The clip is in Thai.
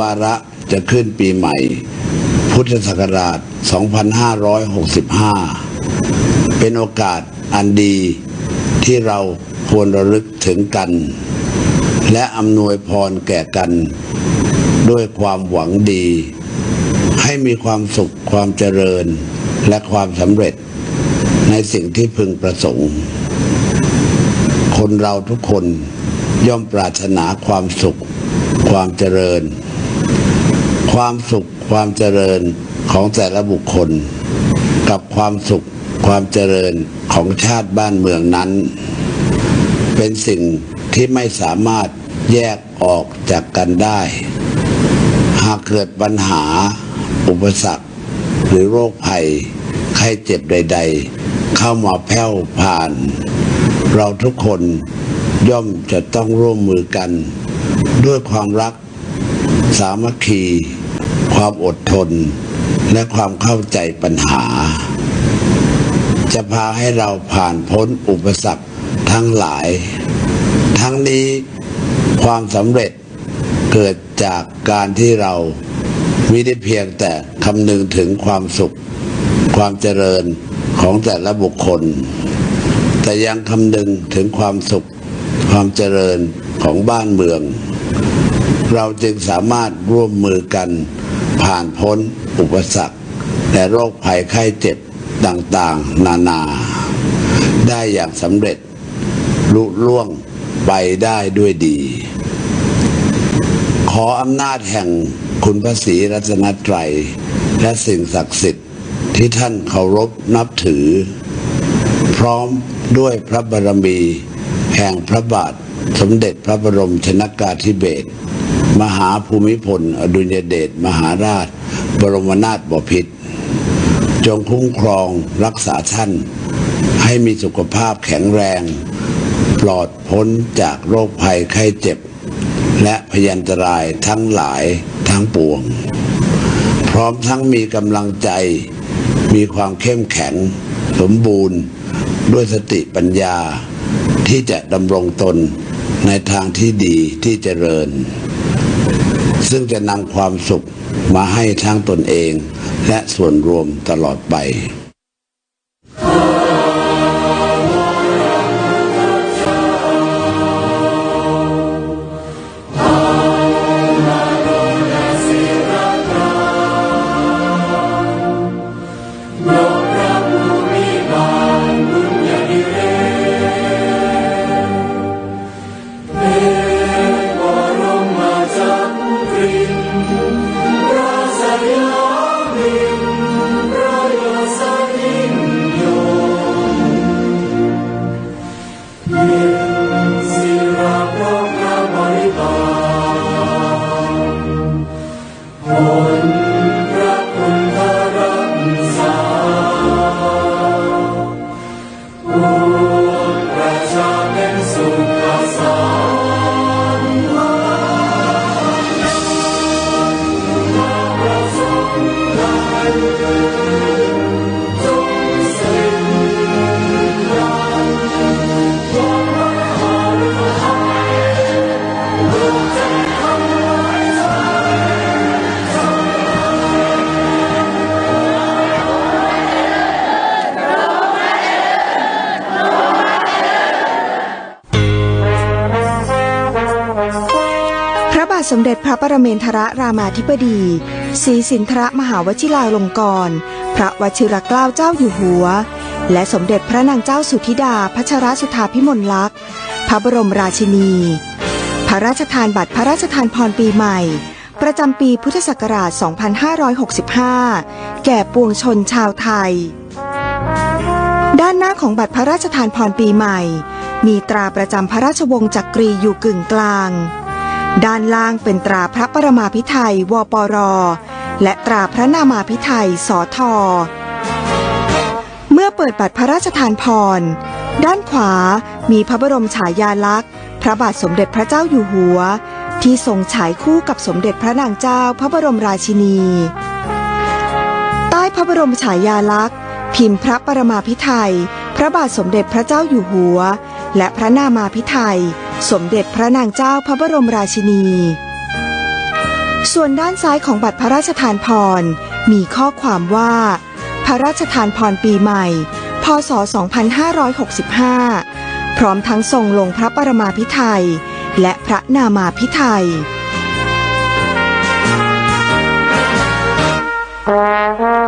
วาระจะขึ้นปีใหม่ พุทธศักราช 2565 เป็นโอกาสอันดีที่เราควรระลึกถึงกัน และอำนวยพรแก่กัน ด้วยความหวังดี ให้มีความสุขความเจริญและความสำเร็จในสิ่งที่พึงประสงค์ คนเราทุกคนย่อมปรารถนาความสุข ความเจริญ ความสุขความเจริญของแต่ละบุคคล กับความสุขความเจริญของชาติบ้านเมืองนั้น เป็นสิ่งที่ไม่สามารถแยกออกจากกันได้ หากเกิดปัญหา อุปสรรค หรือโรคภัยไข้เจ็บใด ๆ เข้ามาแผ่วผ่าน เราทุกคนย่อมจะต้องร่วมมือกัน ด้วยความรัก สามัคคี ความอดทน และความเข้าใจปัญหา จะพาให้เราผ่านพ้นอุปสรรคทั้งหลาย ทั้งนี้ความสำเร็จเกิดจากการที่เราไม่ได้เพียงแต่คำนึงถึงความสุข ความเจริญของแต่ละบุคคล แต่ยังคำนึงถึงความสุข ความเจริญของบ้านเมือง เราจึงสามารถร่วมมือกัน ผ่านพ้นอุปสรรค และโรคภัยไข้เจ็บต่างๆ นานา ได้อย่างสำเร็จลุล่วงไปได้ด้วยดี ขออำนาจแห่งคุณพระศรีรัตนตรัย และสิ่งศักดิ์สิทธิ์ที่ท่านเคารพนับถือ พร้อมด้วยพระบารมี แห่งพระบาทสมเด็จพระบรมชนากาธิเบศร มหาภูมิพล อดุลยเดชมหาราช บรมนาถบพิตรจงคุ้มครองรักษาท่าน ให้มีสุขภาพแข็งแรง ปลอดพ้นจากโรคภัยไข้เจ็บ และพยันตรายทั้งหลายทั้งปวง พร้อมทั้งมีกำลังใจ มีความเข้มแข็ง สมบูรณ์ ด้วยสติปัญญาที่จะดำรงตนในทางที่ดีที่เจริญ ซึ่งจะนำความสุขมาให้ทั้งตนเอง และส่วนรวมตลอดไป สมเด็จพระปรเมนทรรามาธิบดีศรีสินทรมหาวชิราลงกรณ์พระวชิรเกล้าเจ้าอยู่หัว และสมเด็จพระนางเจ้าสุธิดาพัชรสุธาพิมลลักษณ์ พระบรมราชินี พระราชทานบัตรพระราชทานพรปีใหม่ ประจำปีพุทธศักราช 2565 แก่ปวงชนชาวไทย ด้านหน้าของบัตรพระราชทานพรปีใหม่ มีตราประจำพระราชวงศ์จักรีอยู่กึ่งกลาง ด้านล่างเป็นตราพระประมาพิไทยวปร และตราพระนามาพิไทยสอทอเมื่อเปิดบัตรพระราชทานพร ด้านขวามีพระบรมฉายาลักษณ์ พระบาทสมเด็จพระเจ้าอยู่หัว ที่ทรงฉายคู่กับสมเด็จพระนางเจ้าพระบรมราชินี ใต้พระบรมฉายาลักษณ์ พิมพ์พระปรมาพิไทยพระบาทสมเด็จพระเจ้าอยู่หัว และพระนามาพิไทย สมเด็จพระนางเจ้าพระบรมราชินี ส่วนด้านซ้ายของบัตรพระราชทานพร มีข้อความว่า พระราชทานพรปีใหม่ พศ 2565 พร้อมทั้งทรงลงพระปรมาภิไธยและพระนามาภิไธย Thank you.